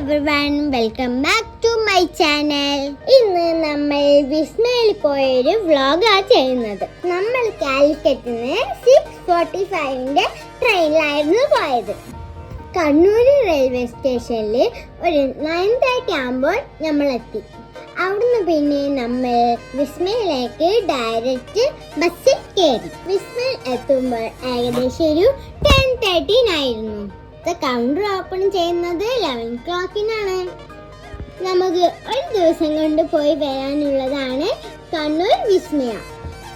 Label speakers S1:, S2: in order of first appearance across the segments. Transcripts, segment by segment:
S1: Everyone welcome back to my channel ഇന്ന് നമ്മൾ വിസ്മയിൽ പോയൊരു വ്ളോഗാണ് ചെയ്യുന്നത്. നമ്മൾ കാലിക്കറ്റിന് സിക്സ് ഫോർട്ടി ഫൈവിന്റെ ട്രെയിനിലായിരുന്നു പോയത് കണ്ണൂർ റെയിൽവേ സ്റ്റേഷനിൽ ഒരു നയൻ തേർട്ടി ആകുമ്പോൾ നമ്മൾ എത്തി അവിടുന്ന് പിന്നെ നമ്മൾ വിസ്മയിലേക്ക് ഡയറക്റ്റ് ബസ്സിൽ കയറി. വിസ്മയിൽ എത്തുമ്പോൾ ഏകദേശം ഒരു ടെൻ തേർട്ടീൻ ആയിരുന്നു. കൗണ്ടർ ഓപ്പൺ ചെയ്യുന്നത് ലെവൻ ക്ലോക്കിനാണ് നമുക്ക് ഒരു ദിവസം കൊണ്ട് പോയി വരാനുള്ളതാണ് കണ്ണൂർ വിസ്മയ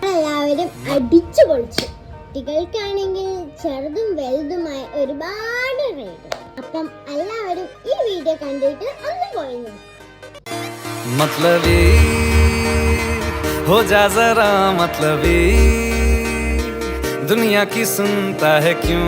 S1: എല്ലാവരും അടിച്ചു പൊളിച്ചു കുട്ടികൾക്കാണെങ്കിൽ ചെറുതും വലുതുമായ ഒരുപാട് റൈഡ് അപ്പം എല്ലാവരും ഈ വീഡിയോ കണ്ടിട്ട് ഒന്ന് പോയി നോക്കും
S2: मतलबी हो जा जरा मतलबी दुनिया की सुनता है क्यों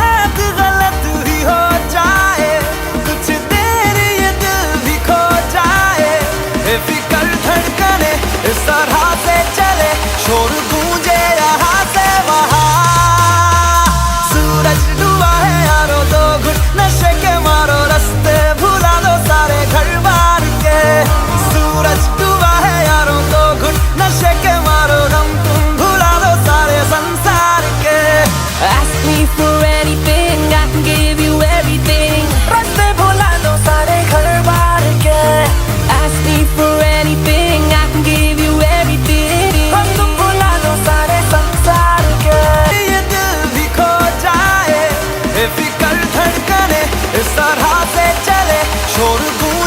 S3: for anything, I can give you everything. रास्ते भुला दो सारे घर बार के. Ask me for anything, I can give you everything. हम तुम भुला दो सारे संसार के.
S2: ये दिल भी खो जाए, ये फिकर धड़कने, इस तरह से चले, शोर गुम